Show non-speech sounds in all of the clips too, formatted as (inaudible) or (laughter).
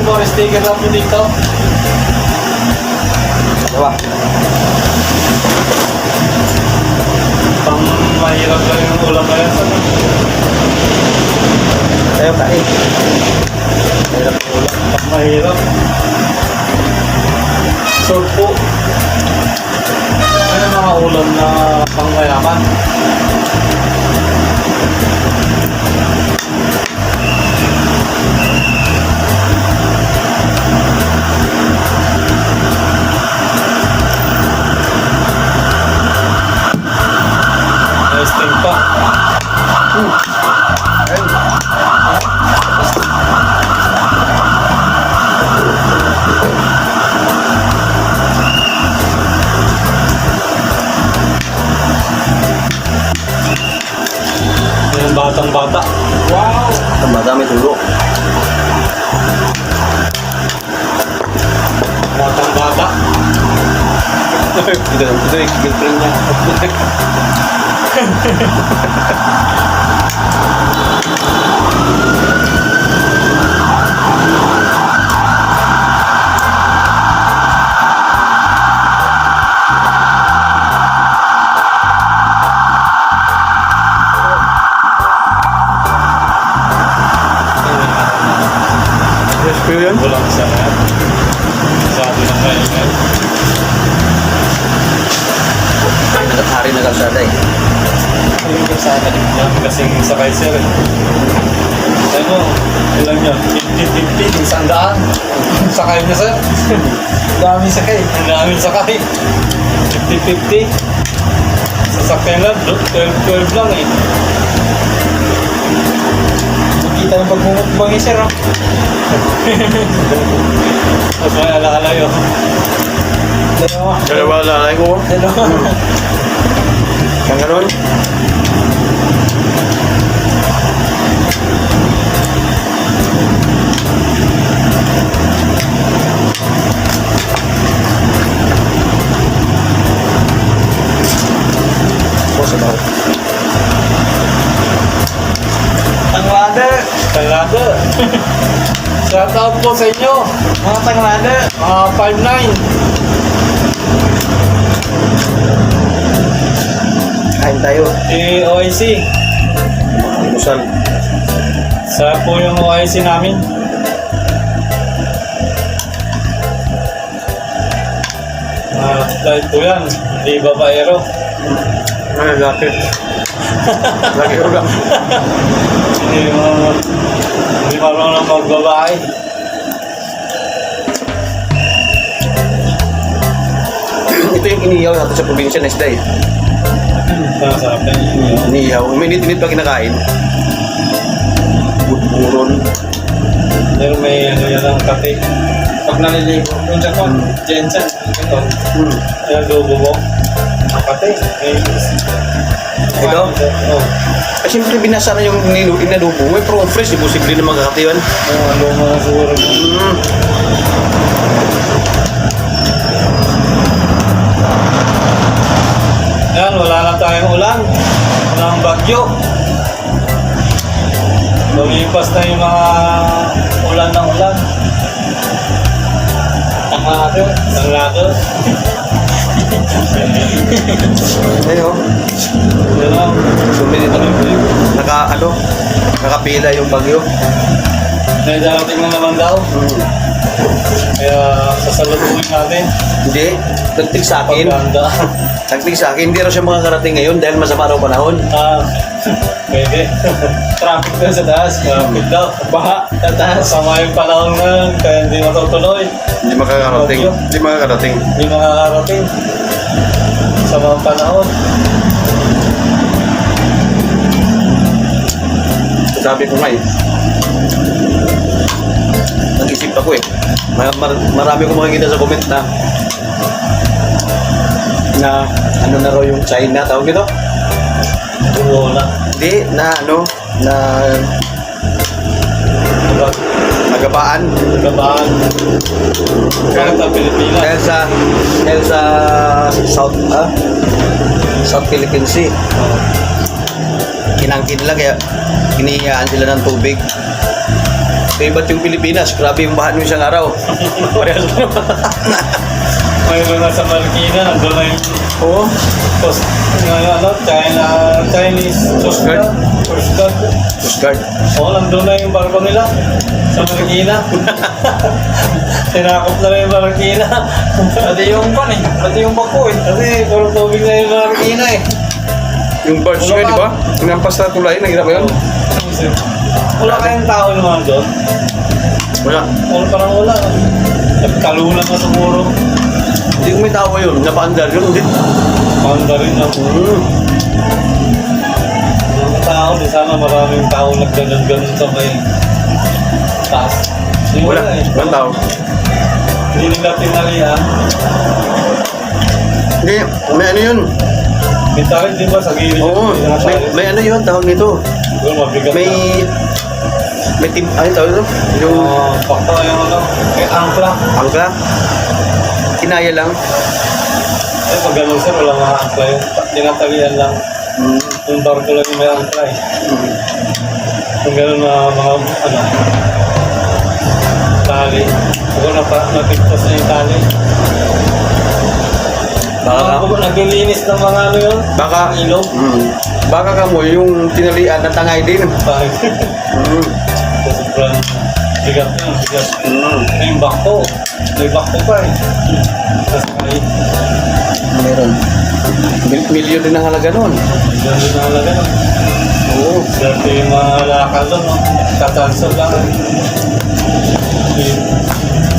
Kasi more sticker lang mo dito. Dalawa. Pang mahirap lang yung ulam na yan. Sana. Tayo kain. Mahirap ang ulam. Pang mahirap. Short po. Ano yung mga ulam na pang 很棒，嗯 Ko yun? Walang yan. Sabi ng. Hari na kalsada eh. Ayun ka sa akin. Yan, kasing sakay sir. eh. Ano, ilan yun? 50-50, yung sandaan. Sakay niya sir. Dami sakay. Ang dami sakay. 50-50. Sasakyan lang, 12-12 lang eh. Nakita ng pagmumukbang eh sir ah. (laughs) Tapos may alaala yun. Dalawa. Dalawa lalay ko. Dalawa. Ganun. Boss, ano? Tanglada! Tanglada! (laughs) Shout out po sa inyo, mga tanglada, mga 5'9", Kain tayo. eh, OIC. Almusal. Sa po yung OIC namin. Mga flight po yan, hindi babaero. Ay, laki. Laki ko lang. Hindi mga, hindi marunong magbabae. Ito yung inihaw natin sa probinsya isda eh. Masarap yan. Inihaw. Minit-minit pa kinakain. Budburon. Pero may ano yan ang kate. Pag naliligo, yung sa kon, Jensen, ito, Hmm. yung adobo mo, ang kate. May Ito? Oo. Eh, siyempre binasa na yung nilu inadubo. May pro fresh, di posible na magkakatiwan. Yung ano mo na siguro. Hmm. Tayong ulan. Walang bagyo. Lumipas na yung mga ulan ng ulan. Ayun. Yun lang. Suminit na. Naka, ano, nakapila yung bagyo. May darating na naman daw. Hmm. Kaya sasalubuhin natin. Hindi. Nagtig sa akin. Pagkanda. Nagtig (laughs) sa akin. Hindi raw siya makakarating ngayon dahil masama raw panahon. Ah, (laughs) pwede. (laughs) Traffic na sa taas. Traffic daw. Baha. Sa taas. Masama yung panahon ngayon. Kaya hindi matutuloy. Hindi makakarating. Hindi makakarating. Hindi makakarating. Sa mga panahon. Sabi ko nga eh. Nag-isip ako eh. Ma- mar- marami ko makikita sa comment na na ano na raw yung China tawag ito? Puro na. Hindi, na ano, na Diba? Nagabaan. Gabaan. Bakit ang Pilipinas? Dahil sa, dahil sa South, ah, South Philippine Sea. Oh. Kinangkin nila kaya hinihiyaan sila ng tubig. Kaya yung Pilipinas? Grabe yung bahan yung isang araw. (laughs) Parehas lang. Mayroon na sa Marikina, nandun na yung Oo. Coast, yung ano, China, Chinese Coast Guard. Coast Guard. Coast Guard. Oo, nandun na yung barko nila sa Marikina. (laughs) Tinakop na rin yung Marikina. Pati yung pan eh. Pati yung bako eh. Kasi puro tubig na yung Marikina eh. Yung Wala nga, di ba? Inampas na tulay, naghirap ba yun? Wala kayong tao naman doon. Wala. Wala parang wala. Nagkalunan na siguro. Hindi ko may tawa yun. Napaandar yun. Hindi. Panda rin na. Hmm. Mga tao, di sana maraming tao nagganon-ganon sa may taas. Hindi Wala. eh. Walang tao. Hindi nila tinalian. Hindi. May ano yun? Mintarin, di ba, sa gilid Oo. yung May, may ano yun? Tawag nito. May... May tim... Ano tawag ito? Yung... Pakta yung ano, kay angkla. Angka. Kinaya lang. Eh, pag ganun sir, wala mga angkla yun. Tinatalian lang. Hmm. Yung barko lang yung may angkla eh. Hmm. Kung gano'n na mga, ano, tali. Siguro na pa, napigtas na yung tali. Baka Mga naglilinis ng mga ano yun. Baka... Ilog. Hmm. Baka ka mo yung tinalian na tangay din. Hmm. sobrang bigat na, bigat. Hmm. May bakto. May bakto pa eh. Meron. Mil milyon din ang halaga nun. Diyan din ang halaga. no? Oo. Dati yung mga lakal doon, no? Katansel lang.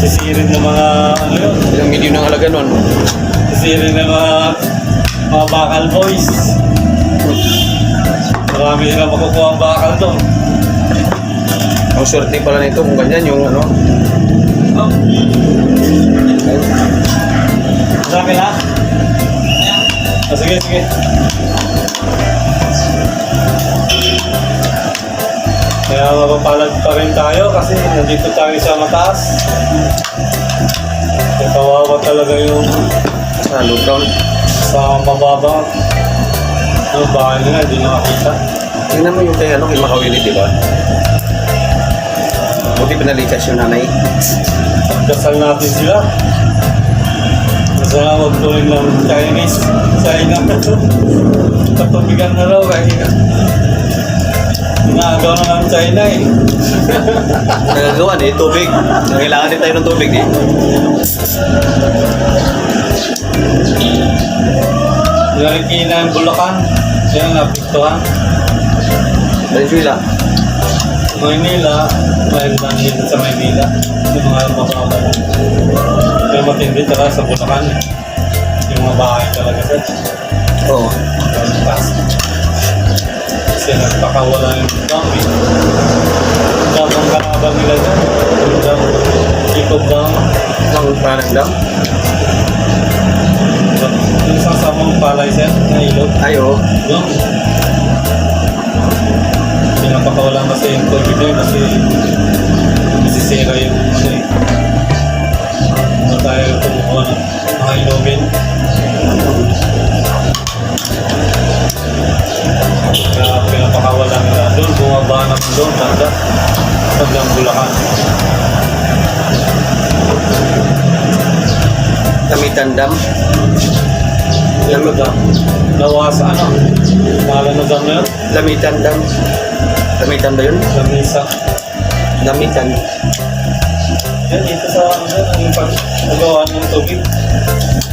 Sisirin ng mga, ano yun, Ilang milyon ang halaga nun. sisirin ng mga, mga bakal boys. Marami sila makukuha ang bakal doon. Ang swerte pala nito kung ganyan yung ano. Oh. Marami na? Ah, sige, sige. Kaya mapapalad pa rin tayo kasi nandito tayo sa mataas. Kaya kawawa talaga yung Sa Luzon. sa mababa. Ano bahay nila, hindi nakakita. Tingnan mo yung kay ano, kay Makawili, di ba? Buti pinalikas yung nanay. Dasal natin sila. Sana huwag tuloy ng Chinese. China. Katubigan na raw. Kaya Inaagaw na ng China eh. Nagagawa eh, tubig. Kailangan din tayo ng tubig eh. Narikina ang Bulacan. Yan napiktuhan. Venezuela. Maynila. May lang dito sa Maynila. Yung mga mababa. Pero matindi talaga sa Bulacan. Yung mga bahay talaga sa Oo. Taas. Kasi nagpakawala yung dami. Dam ang kalaban nila dyan. Dam. Ikot dam. Ang parang dam. Yung isang samang palay sir na ilog. Ay, oo. Yung pinapakawalan kasi yung tubig na yun kasi masisira yung ano eh. Ano tayo kumukuha ng mga ilogin. Kaya pinapakawalan nila doon, bumaba naman doon, banda. Hanggang Bulacan. Lamitan dam. Yan ba dam? Nawas ano? Pangalan na dam na yun? Lamitan dam. Lamitan ba yun? Lamisa. Lamitan. Yan, dito sa ano yan, ang pag-agawa ng tubig.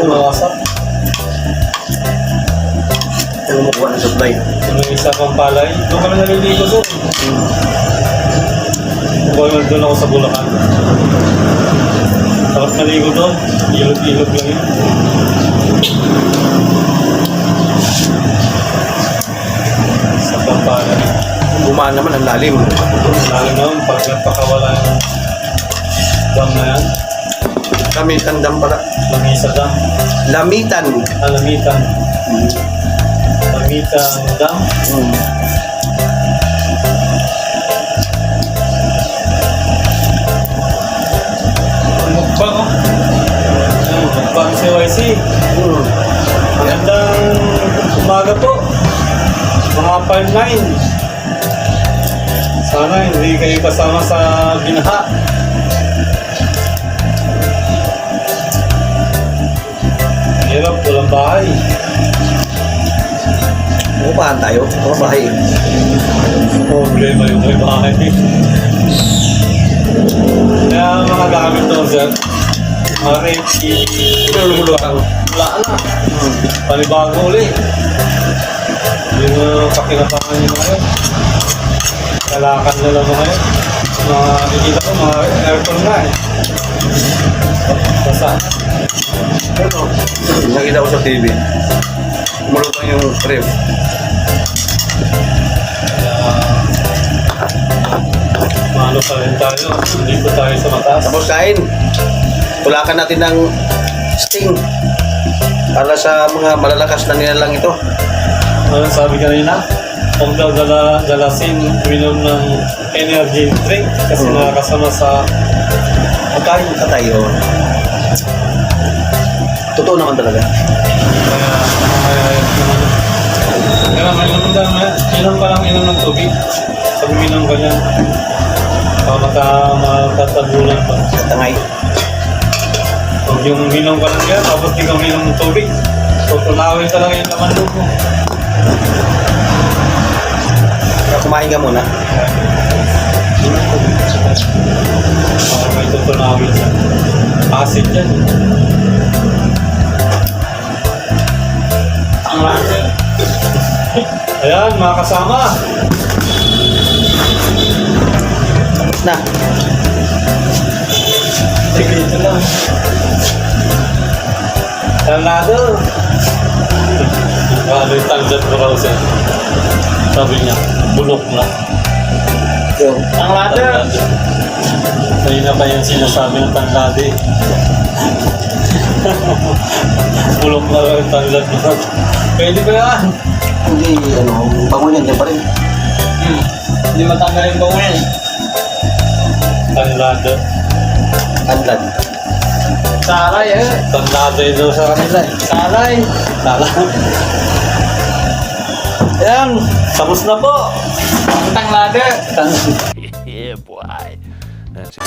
Umawasak. Ang kumukuha ng supply. Yung isa pang palay. Doon kami naliligo doon. Kung doon ako sa Bulacan. Tapos naligo doon. Ilog-ilog lang yun. Saan naman ang lalim? Lalo doon, pag napakawala ng dam na yan. Lamitan dam pala. Lamisa dam. Lamitan. Ah, lamitan. Hmm. Lamitan dam. Hmm. Mukbang oh. Mukbang CYC. Hmm. Magandang umaga po. Mga 5-9. Sana hindi kayo kasama sa binaha. Hirap, walang bahay. Upahan tayo. Ito bahay. Problema yung may bahay. Kaya mga gamit doon, sir. Mga reiki. Lululo lang. Wala na. Panibago uli. Yung uh, pakinabangan nyo ngayon. Kalakan na lang. Mga nakikita ko, mga aircon na eh. Basa. Ano? Nakita ko sa TV. Umulutang yung ref. Maano pa rin tayo. Hindi pa tayo sa mataas. Tapos kain. Tulakan natin ng sting. Para sa mga malalakas na nilalang ito. Ano sabi kanina? Huwag daw dala, dalasin, minom ng energy drink kasi Mm. nakakasama sa Patay. Patay, oh. Totoo naman talaga. Kaya, kaya, kaya may inom lang, inom ka lang inom ng tubig. Pag uminom ka niyan, baka maka, makatabulan pa. Tangay. Huwag yung uminom ka lang yan, tapos di ka uminom ng tubig. Tutunawin talaga yung laman loob mo. Kumain ka muna. May tutunawin siya. Acid yan. Ang lahat. Ayan, mga kasama. Tapos na. Sige, ito lang. Tanado. Ano yung tanggat mo raw siya? Sabi niya, bulok na. Yung, Ang ladder. Kanina pa yung sinasabi ng tangladi. bulok na raw yung mo. Pwede ba yan? hindi, ano, bango niyan, dyan pa rin. Hmm. Hindi matanggal yung bango yan. Tanglada. Anlad. Salay eh. Tanglada yun daw sa kanila eh. Salay. Tala. Ayan, tapos na po. Tang laga. Tang. yeah, boy. That's it.